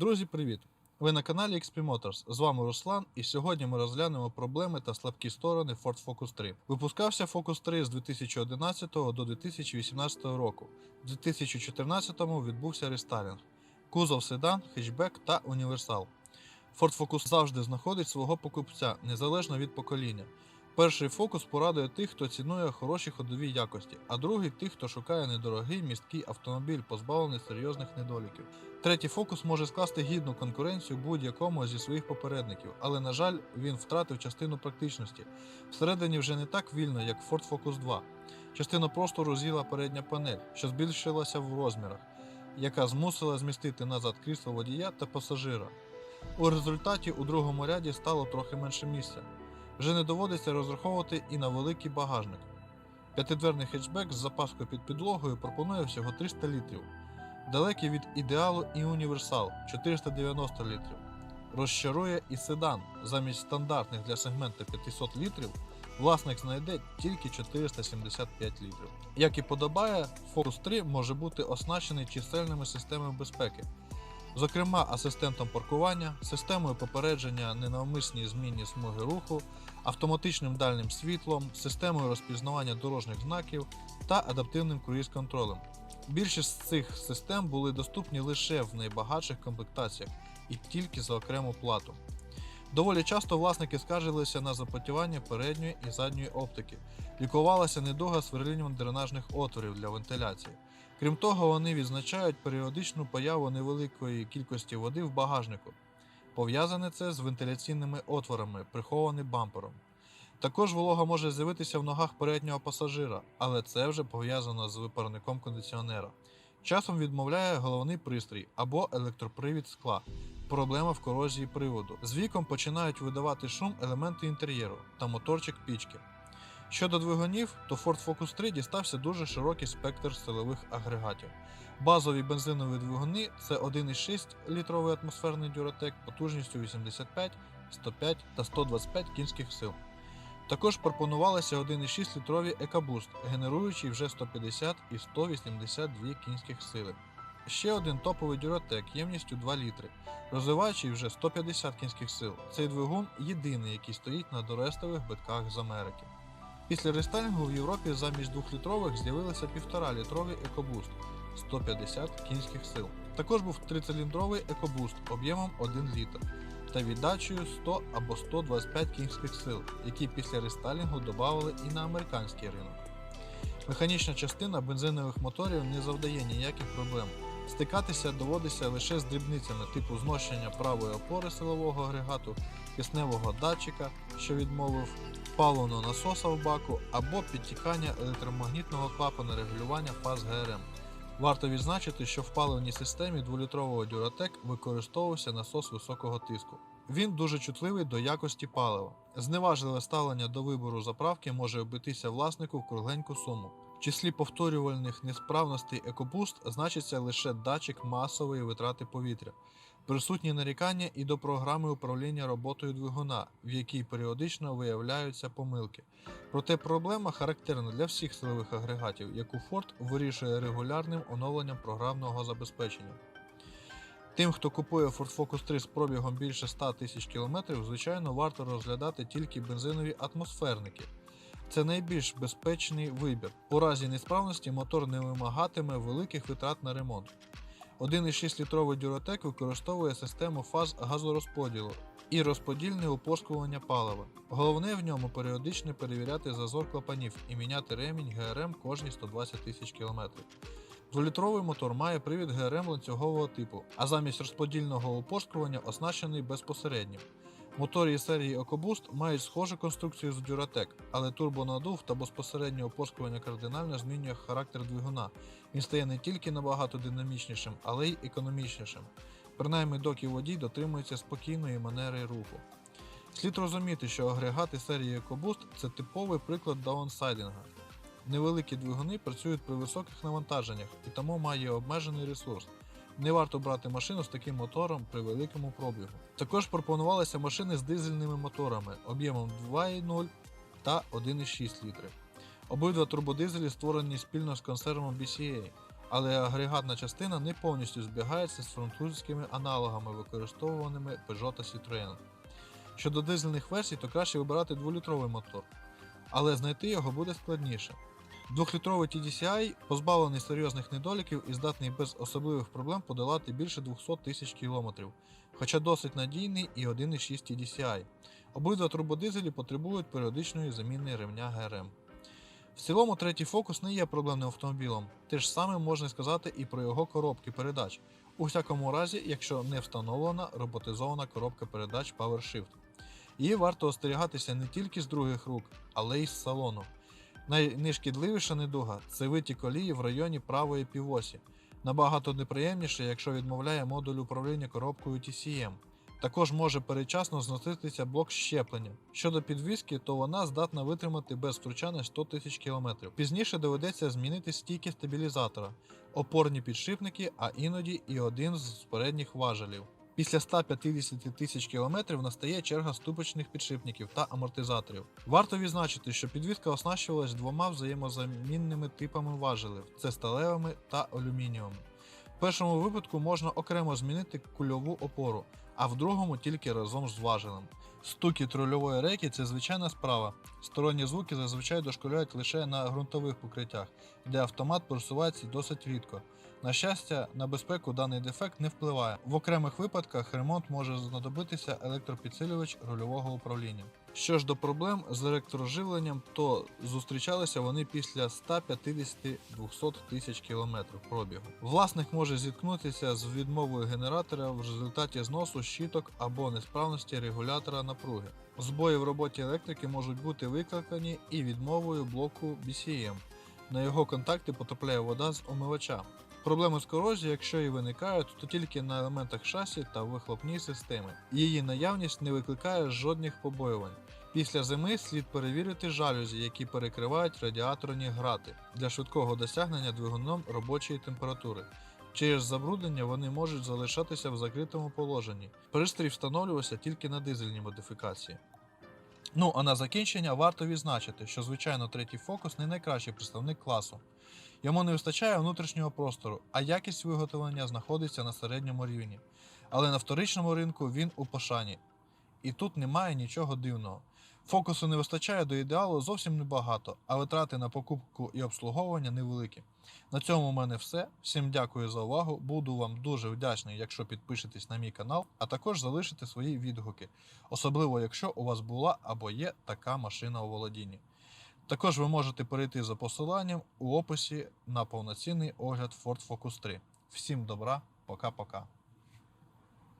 Друзі, привіт! Ви на каналі XP Motors. З вами Руслан, і сьогодні ми розглянемо проблеми та слабкі сторони Ford Focus 3. Випускався Focus 3 з 2011 до 2018 року. У 2014 відбувся рестайлінг. Кузов седан, хетчбек та універсал. Ford Focus завжди знаходить свого покупця, незалежно від покоління. Перший фокус порадує тих, хто цінує хороші ходові якості, а другий тих, хто шукає недорогий місткий автомобіль, позбавлений серйозних недоліків. Третій фокус може скласти гідну конкуренцію будь-якому зі своїх попередників, але, на жаль, він втратив частину практичності. Всередині вже не так вільно, як Ford Focus 2. Частину простору з'їла передня панель, що збільшилася в розмірах, яка змусила змістити назад крісло водія та пасажира. У результаті у другому ряді стало трохи менше місця. Вже не доводиться розраховувати і на великий багажник. П'ятидверний хетчбек з запаскою під підлогою пропонує всього 300 літрів. Далекий від ідеалу і універсал 490 літрів. Розчарує і седан. Замість стандартних для сегменту 500 літрів власник знайде тільки 475 літрів. Як і подобає, Focus 3 може бути оснащений чисельними системами безпеки, зокрема асистентом паркування, системою попередження ненавмисній зміні смуги руху, автоматичним дальнім світлом, системою розпізнавання дорожніх знаків та адаптивним круїз-контролем. Більшість з цих систем були доступні лише в найбагатших комплектаціях і тільки за окрему плату. Доволі часто власники скаржилися на запотівання передньої і задньої оптики, лікувалася недуга сверлінням дренажних отворів для вентиляції. Крім того, вони відзначають періодичну появу невеликої кількості води в багажнику. Пов'язане це з вентиляційними отворами, прихованим бампером. Також волога може з'явитися в ногах переднього пасажира, але це вже пов'язано з випарником кондиціонера. Часом відмовляє головний пристрій або електропривід скла. Проблема в корозії приводу. З віком починають видавати шум елементи інтер'єру та моторчик пічки. Щодо двигунів, то Ford Focus 3 дістався дуже широкий спектр силових агрегатів. Базові бензинові двигуни це 1,6 літровий атмосферний дюратек потужністю 85, 105 та 125 кінських сил. Також пропонувалися 1,6 літрові EcoBoost, генеруючий вже 150 і 182 кінських сили. Ще один топовий дюратек ємністю 2 літри, розвиваючий вже 150 кінських сил. Цей двигун єдиний, який стоїть на дорестових битках з Америки. Після рестайлінгу в Європі замість 2-літрових з'явилися 1,5-літровий EcoBoost 150 кінських сил. Також був 3-циліндровий EcoBoost об'ємом 1 літр та віддачею 100 або 125 кінських сил, які після рестайлінгу додавали і на американський ринок. Механічна частина бензинових моторів не завдає ніяких проблем. Стикатися доводиться лише з дрібницями типу зношення правої опори силового агрегату, кисневого датчика, що відмовив, паливного насоса в баку або підтікання електромагнітного клапана регулювання фаз ГРМ. Варто відзначити, що в паливній системі 2-літрового Duratec використовувався насос високого тиску. Він дуже чутливий до якості палива. Зневажливе ставлення до вибору заправки може обитися власнику в кругленьку суму. В числі повторювальних несправностей EcoBoost значиться лише датчик масової витрати повітря. Присутні нарікання і до програми управління роботою двигуна, в якій періодично виявляються помилки. Проте проблема характерна для всіх силових агрегатів, яку Ford вирішує регулярним оновленням програмного забезпечення. Тим, хто купує Ford Focus 3 з пробігом більше 100 тисяч км, звичайно, варто розглядати тільки бензинові атмосферники. Це найбільш безпечний вибір. У разі несправності мотор не вимагатиме великих витрат на ремонт. 1,6 літровий дюротек використовує систему фаз газорозподілу і розподільне опорскування палива. Головне в ньому періодично перевіряти зазор клапанів і міняти ремінь ГРМ кожні 120 тисяч км. Дволітровий мотор має привід ГРМ ланцюгового типу, а замість розподільного опорскування оснащений безпосереднім. Мотори серії EcoBoost мають схожу конструкцію з Duratec, але турбонадув та безпосереднє опорскування кардинально змінює характер двигуна. Він стає не тільки набагато динамічнішим, але й економічнішим. Принаймні доки водій дотримується спокійної манери руху. Слід розуміти, що агрегати серії EcoBoost це типовий приклад даунсайдинга. Невеликі двигуни працюють при високих навантаженнях і тому має обмежений ресурс. Не варто брати машину з таким мотором при великому пробігу. Також пропонувалися машини з дизельними моторами об'ємом 2,0 та 1,6 літри. Обидва турбодизелі створені спільно з концерном BCA. але агрегатна частина не повністю збігається з французькими аналогами, використовуваними Peugeot та Citroën. Щодо дизельних версій, то краще вибирати 2-літровий мотор, але знайти його буде складніше. Двохлітровий TDCi позбавлений серйозних недоліків і здатний без особливих проблем подолати більше 200 тисяч кілометрів, хоча досить надійний і 1.6 TDCi. Обидва турбодизелі потребують періодичної заміни ремня ГРМ. В цілому третій фокус не є проблемним автомобілем. Те ж саме можна сказати і про його коробки передач. У всякому разі, якщо не встановлена роботизована коробка передач PowerShift. Її варто остерігатися не тільки з других рук, але й з салону. Найнешкідливіша недуга це витік олії в районі правої півосі. Набагато неприємніше, якщо відмовляє модуль управління коробкою TCM. Також може передчасно зноситися блок щеплення. Щодо підвіски, то вона здатна витримати без втручання 100 тисяч км. Пізніше доведеться змінити стійки стабілізатора, опорні підшипники, а іноді і один з передніх важелів. Після 150 тисяч кілометрів настає черга ступочних підшипників та амортизаторів. Варто відзначити, що підвізка оснащувалась двома взаємозамінними типами важелів це сталевими та алюмінієвими. В першому випадку можна окремо змінити кульову опору, а в другому тільки разом з важелем. Стукіт рульової рейки це звичайна справа. Сторонні звуки зазвичай дошкуляють лише на ґрунтових покриттях, де автомат просувається досить рідко. На щастя, на безпеку даний дефект не впливає. В окремих випадках ремонт може знадобитися електропідсилювач рульового управління. Що ж до проблем з електроживленням, то зустрічалися вони після 150-200 тисяч кілометрів пробігу. Власник може зіткнутися з відмовою генератора в результаті зносу щиток або несправності регулятора напруги. Збої в роботі електрики можуть бути викликані і відмовою блоку BCM. На його контакти потрапляє вода з омивача. Проблеми з корозією, якщо і виникають, то тільки на елементах шасі та вихлопній системи. Її наявність не викликає жодних побоювань. Після зими слід перевірити жалюзі, які перекривають радіаторні грати для швидкого досягнення двигуном робочої температури. Через забруднення вони можуть залишатися в закритому положенні. Пристрій встановлювався тільки на дизельній модифікації. Ну а на закінчення варто відзначити, що звичайно третій фокус не найкращий представник класу. Йому не вистачає внутрішнього простору, а якість виготовлення знаходиться на середньому рівні. Але на вторичному ринку він у пошані. І тут немає нічого дивного. Фокусу не вистачає до ідеалу зовсім небагато, а витрати на покупку і обслуговування невеликі. На цьому у мене все. Всім дякую за увагу. Буду вам дуже вдячний, якщо підпишетесь на мій канал, а також залишите свої відгуки, особливо якщо у вас була або є така машина у володінні. Також ви можете перейти за посиланням у описі на повноцінний огляд Ford Focus 3. Всім добра, пока-пока.